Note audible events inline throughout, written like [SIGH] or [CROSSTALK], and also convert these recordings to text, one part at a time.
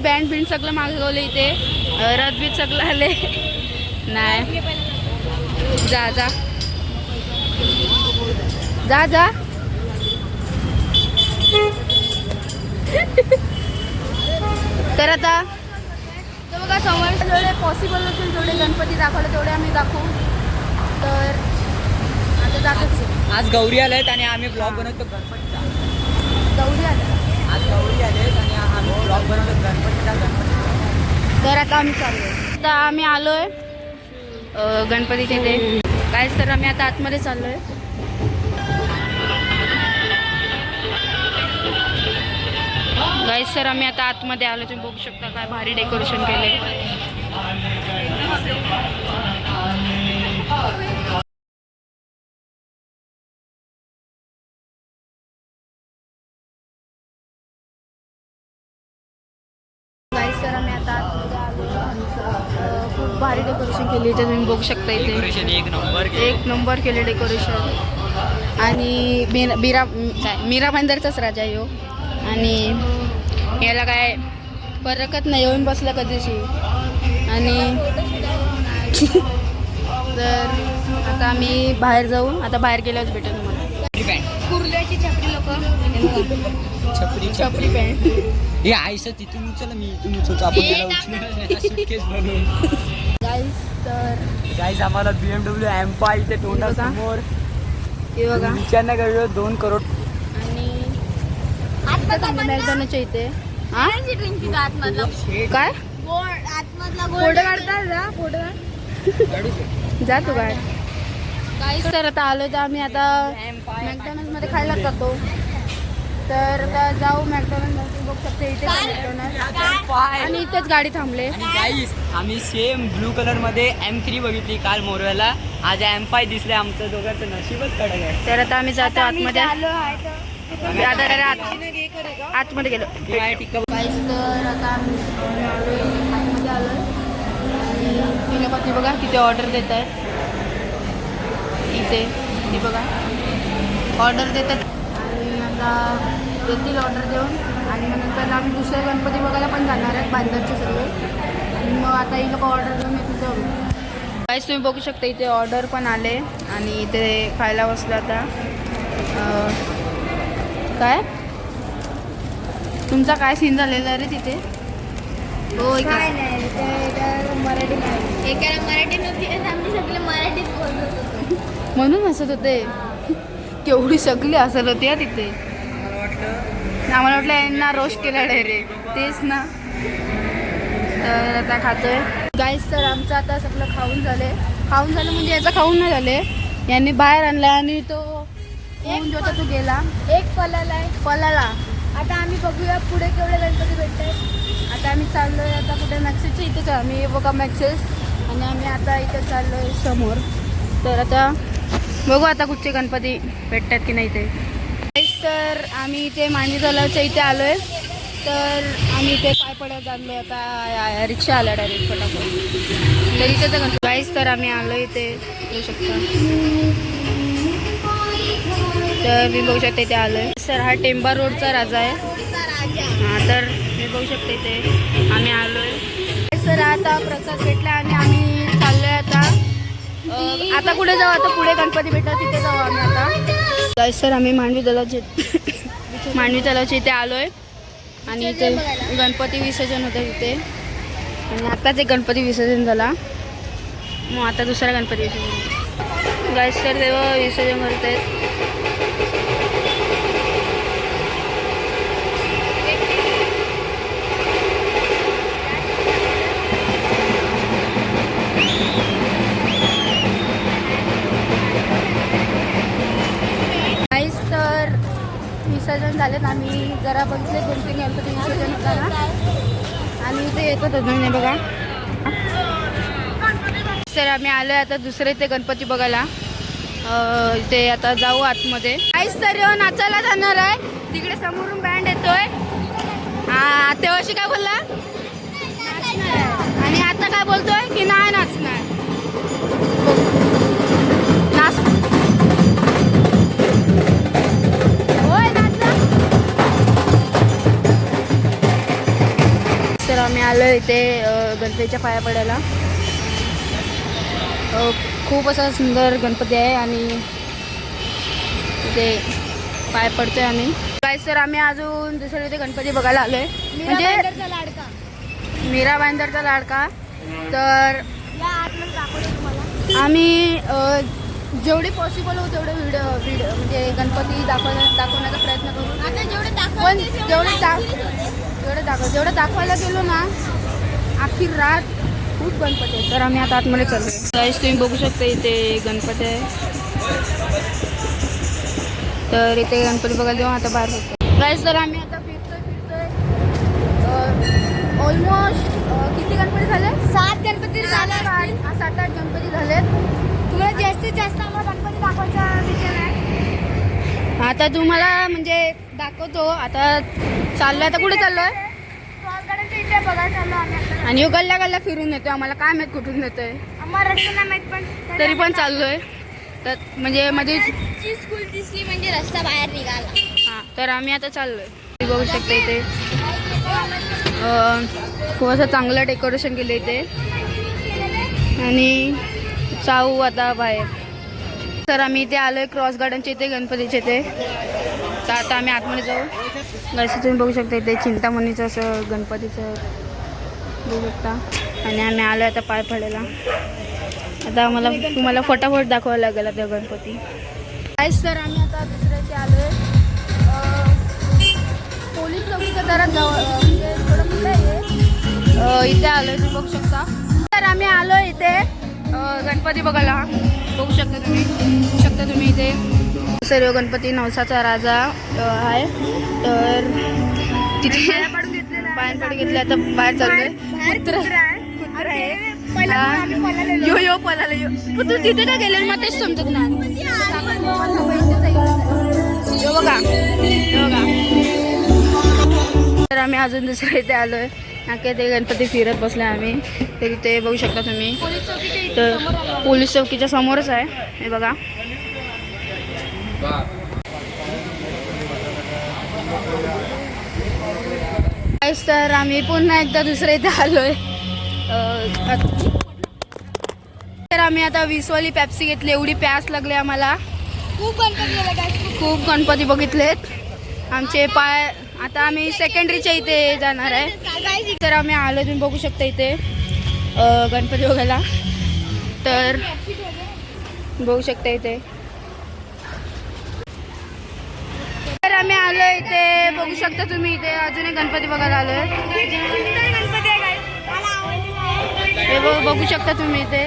आम्ही band bind सगळं मागवलं इथे. रथबीत सगळं आले नाही. जा जा. जा जा. तर आता तर बघा समोर जेवढे पॉसिबल असेल जेवढे गणपती दाखवले तेवढे आम्ही दाखवू. तर आता दाखवतो आज गौरी आलेत आणि आम्ही ब्लॉग बनवतो. गणपतीचा. गौरी आल्या गौरी आलेत आणि आम्ही ब्लॉग बनवतो गणपती तर आता आम्ही चाललोय आता आम्ही आलोय अ, गणपतीच्या काय सर आम्ही आता आतमध्ये चाललोय. गाईज सर आम्ही आता आतमध्ये आलो. तुम्ही बघू शकता काय भारी डेकोरेशन केले डेकोरेशन केली इथे तुम्ही बघू शकता इथे. एक नंबर एक नंबर केले डेकोरेशन आणि मीरा मीरा काय मीरा बंदरचाच राजा आहे ह्यो आणि याला काय फरकच नाही येऊन बसला कधीशी. आणि तर आता आम्ही बाहेर जाऊ. आता बाहेर गेल्यावर भेटेल तुम्हाला. पॅन्ट कुर्ल्याची छपरी लोक. छपरी छपरी. पॅन्ट हे आयसं तिथून उचल मी इथून उचलतो. आपण गाईस तर गाईज आम्हाला बी एम डब्ल्यू एम्पा इथे तोंडा बघा. समोर हे बघा. विचारणा करलो दोन करोड आणि इथे काय? फोटो काढता जा फोटो जा तू काढ. काही सर आता आलो तर आम्ही आता मॅकडॉनल्डमध्ये खायला जातो. तर आता जाऊ मॅकडॉनल्ड बघू शकते इथे मॅकडॉनल्ड आणि इथेच गाडी थांबले. आम्ही सेम ब्लू कलरमध्ये एम थ्री बघितली काल मोरव्याला आज एम फाय दिसले आमचं दोघांचं नशीबच कडक आहे. तर आता आम्ही जातो आतमध्ये. आता आतमध्ये गेलो. काय टिक्का गाईस तर आता आम्ही आतमध्ये आणि पती बघा तिथे ऑर्डर देत आहेत इथे ती बघा. ऑर्डर देतात. आता देतील ऑर्डर देऊन आणि मग नंतर आम्ही दुसरे गणपती बघायला पण जाणार आहेत बांधरचे सर्व आणि मग आता ही लोक ऑर्डर देऊन येतील जाऊ गाईस तुम्ही बघू शकता इथे ऑर्डर पण आले आणि इथे खायला बसलं आता. काय? तुमचा काय सीन झालेला रे तिथे? हो. काय नाही ते मराठी नाही. एकाला मराठी नव्हती आणि आम्ही सगळे मराठीत बोलत होतो. म्हणून हसत होते. केवढी सगळी हसत होती हा तिथे. आम्हाला वाटलं यांना रोस्ट केला डायरेक्ट तेच ना. तर आता खातोय. गाईस तर आमचं आता सगळं खाऊन झाले. खाऊन झालं म्हणजे याचं खाऊन नाही झाले. यांनी बाहेर आणला आणि तो जो होता तो गेला. एक पलाला आहे. पलाला आता आम्ही बघूया पुढे केवढे गणपती भेटतात आता आम्ही चाललोय आता कुठे मॅक्सेसच्या इथेच आहे. आम्ही बघा मॅक्सेस. आणि आम्ही आता इथे चाललोय समोर. तर आता बघू आता कुठचे गणपती भेटतात की नाही ते. तर आम्ही इथे मांडी तलावच्या इथे आहे तर आम्ही इथे पाय पडत आलो आता रिक्षा आला डायरेक्ट फटाफट. तर इथे तर गाईस तर आम्ही आलो इथे. येऊ शकता. तर मी बघू शकते इथे आलोय. सर हा टेंबा रोडचा राजा आहे. हां तर मी बघू शकते इथे. आम्ही आलोय. सर आता प्रसाद भेटला आणि आम्ही चाललोय आता. आता कुठे जाऊ? आता पुढे गणपती भेटला तिथे जाऊ आम्ही आता. काय सर आम्ही मांडवी तलावचे मांडवी तलावच्या इथे आलोय. आणि इथे गणपती विसर्जन होतं तिथे आणि आताच एक गणपती विसर्जन झाला. मग आता दुसरा गणपती विसर्जन गाय सर तेव्हा विसर्जन करत आहेत येत होतं येतात बघा. सर आम्ही आलो आता दुसरे ते गणपती बघायला. ते इथे आता जाऊ आतमध्ये. काहीच सर नाचायला जाणार आहे. तिकडे समोरून बँड येतोय. तेव्हाशी काय बोलला? आणि आता काय बोलतोय? की नाही नाचणार? आलो इथे गणपतीच्या पाया पडायला. खूप असा सुंदर गणपती आहे आणि इथे पाय पडतोय आम्ही. काय सर आम्ही अजून दुसऱ्या इथे गणपती बघायला आलोय. म्हणजे लाडका. मीरा बांदरचा लाडका. तर आम्ही जेवढी पॉसिबल हो तेवढे व्हिडिओ व्हिडिओ म्हणजे गणपती दाखवण्या दाखवण्याचा प्रयत्न करू. पण जेवढे जेवढे दाखव जेवढं दाखवायला गेलो ना अख्खी रात खूप गणपती आहे. तर आम्ही आता आतमध्ये चाललो गाईस तुम्ही बघू शकता इथे गणपती आहे. तर इथे गणपती बघायला जाऊ आता बाहेर होतो गाईस तर आम्ही आता फिरतोय फिरतोय. ऑलमोस्ट किती गणपती झाले? सात गणपती झाले सात आठ असतील. सात आठ गणपती झालेत. तुम्हाला जास्तीत जास्त आम्हाला गणपती दाखवायचा विचार आहे? आता तुम्हाला म्हणजे दाखवतो. आता चाललोय. आता कुठे चाललोय. आणि ह्यो गल्ला गल्ला फिरून येतोय. आम्हाला काय माहीत कुठून येतोय. तरी पण चाललोय. तर म्हणजे मध्ये स्कूल दिसली म्हणजे रस्ता बाहेर निघाला. हां तर आम्ही आता चाललोय. बघू शकता इथे. खूप असं चांगलं डेकोरेशन केलं इथे. आणि जाऊ आता बाहेर. तर आम्ही इथे आलोय क्रॉस गार्डनच्या इथे गणपतीचे इथे. तर आता आम्ही आतमध्ये जाऊ. जसं तुम्ही बघू शकता इथे चिंतामणीचं असं गणपतीचं बघू शकता. आणि आम्ही आलो आता पाय पडायला. आता आम्हाला तुम्हाला फटाफट दाखवायला लागेल आता गणपती. काहीच तर आम्ही आता दुसऱ्या इथे आहे पोलीस चौकीच्या दरात जवळ म्हणजे थोडं पुढे आहे. इथे इथे आहे तुम्ही बघू शकता. तर आम्ही आलो इथे. गणपती बघायला. बघू शकता तुम्ही. बघू शकता तुम्ही इथे. सर्व गणपती नवसाचा राजा आहे. तर तिथे पाय पडून घेतले आता बाहेर चाललोय. कुत्र. यो यो पळाला यो. तिथे का गेले मला तेच समजत नाही. बघा. बघा. तर आम्ही अजून दुसऱ्या इथे आलोय. नाके ते गणपती फिरत बसले आम्ही. तर इथे बघू शकता तुम्ही. तर पोलीस चौकीच्या समोरच आहे. हे बघा. तर आम्ही पुन्हा एकदा दुसऱ्या इथे आलोय. तर आम्ही आता वीसवाली पॅप्सी घेतली. एवढी प्यास लागली आम्हाला. खूप गणपती. खूप गणपती बघितलेत. आमचे पाय आता आम्ही सेकंडरीच्या इथे जाणार आहे. तर आम्ही आलो तुम्ही बघू शकता इथे. गणपती बघायला. तर बघू शकता इथे तर आम्ही आलो इथे बघू शकता तुम्ही इथे. अजून एक गणपती बघायला आलोय. आहे हे बघू शकता तुम्ही इथे.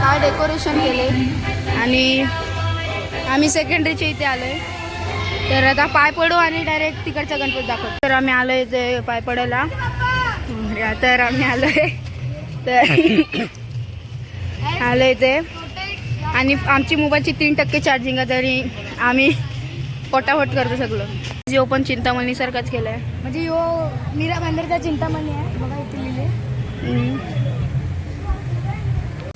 काय डेकोरेशन केले आणि आम्ही सेकंडरीच्या इथे आलोय. तर आता पाय पडू आणि डायरेक्ट तिकडचा गणपती दाखवतो. तर आम्ही आलोय इथे पाय पडायला. या तर आम्ही आलोय. तर [LAUGHS] आलो इथे. आणि आमची मोबाईलची तीन टक्के चार्जिंग आहे तरी आम्ही पोटाफट करतो सगळं. जिओ पण चिंतामणीसारखाच केलं आहे म्हणजे यो मीरा बांदरचा चिंतामणी आहे बघा इथे लिहिले.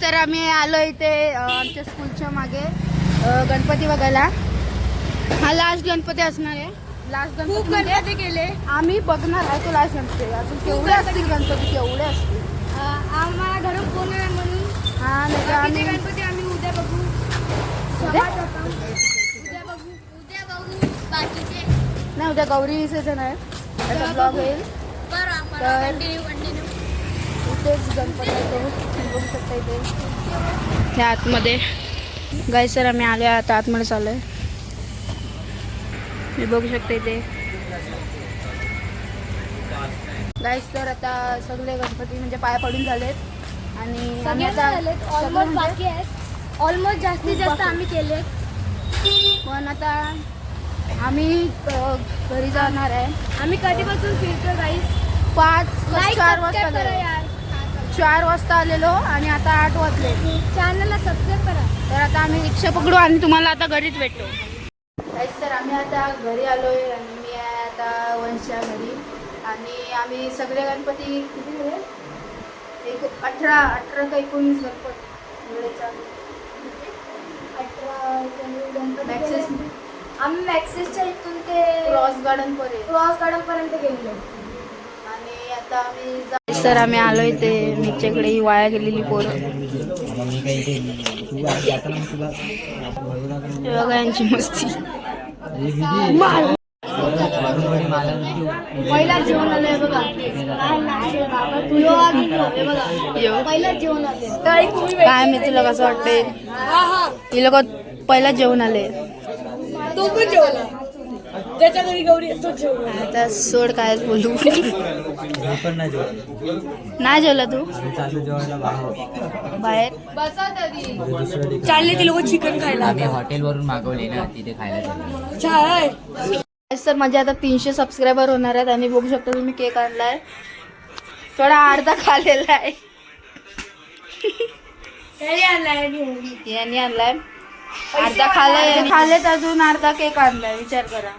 तर आम्ही आलो इथे आमच्या स्कूलच्या मागे गणपती बघायला. हा लास्ट गणपती असणार आहे. लास्ट गणपती म्हणजे गणपती गेले आम्ही बघणार आहे तो लास्ट गणपती. अजून केवढे असतील गणपती केवढे असतील? आम्हाला घरून आहे म्हणून? हा नाही गणपती बघू उद्या? समाज होता. उद्या बघू. उद्या बघू. बाकीचे नाही उद्या गौरी विसर्जन आहे. त्याचा ब्लॉग होईल. बरं आम्हाला तर- कंटिन्यू कंटिन्यू इथेच गणपती आहे तो तुम्ही बघू शकता इथे. ह्या आतमध्ये. गाय सर आम्ही आलो आता. आतमध्ये चालू आहे मी बघू शकता इथे. गाय सर आता सगळे गणपती म्हणजे पाया पडून झालेत. आणि आम्ही सगळे आता झालेत. सगळे ऑलमोस्ट म्हणजे- बाकी आहेत. ऑलमोस्ट जास्तीत जास्त. आम्ही केले. पण आता आम्ही घरी जाणार आहे. आम्ही कधीपासून फिरतो गाईस पाच चार वाजता चार वाजता आलेलो आणि आता आठ वाजले. चॅनलला सबस्क्राईब करा. तर आता आम्ही रिक्षा पकडू आणि तुम्हाला आता घरीच भेटतो काहीच तर आम्ही आता घरी आलोय आणि मी आहे आता वंशच्या घरी. आणि आम्ही सगळे गणपती किती झाले एक अठरा अठरा का एकोणीस गणपती. आम्ही मॅक्सिसच्या इथून ते क्रॉस गार्डन पर्यंत. क्रॉस गार्डन पर्यंत गेलेलो. आणि आता आम्ही सर आम्ही आलोय ते मीच्याकडे ही वाया गेलेली पोरं. बघा यांची मस्ती. पहिला जेवण आलंय बघा. पहिलं जेवण आले काय मी तुला कसं वाटतंय? ही लोक पहिला जेवण आले तो पण जेवला त्याच्या घरी गौरी तो जेवला आता सोड काय बोलू. नाही जेवला तू? बाहेर. चालले ते लोक चिकन खायला. आम्ही हॉटेलवरून मागवले ना तिथे खायला. चाय सर माझे आता तीनशे सबस्क्रायबर होणार आहेत. आणि बघू शकता तुम्ही केक आणलाय. थोडा अर्धा खालेला आहे. यांनी आणलाय. अर्धा खालाय खालेत अजून अर्धा केक आणलाय विचार करा.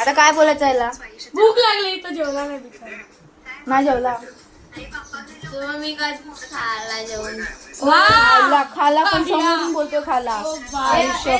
आता काय बोलायचं याला? भूक लागली तर जेवला नाही बिचारा. नाही जेवला? मी काय खायला जेवण. खाला खाला पण समोरून बोलतो खाला आयुष्य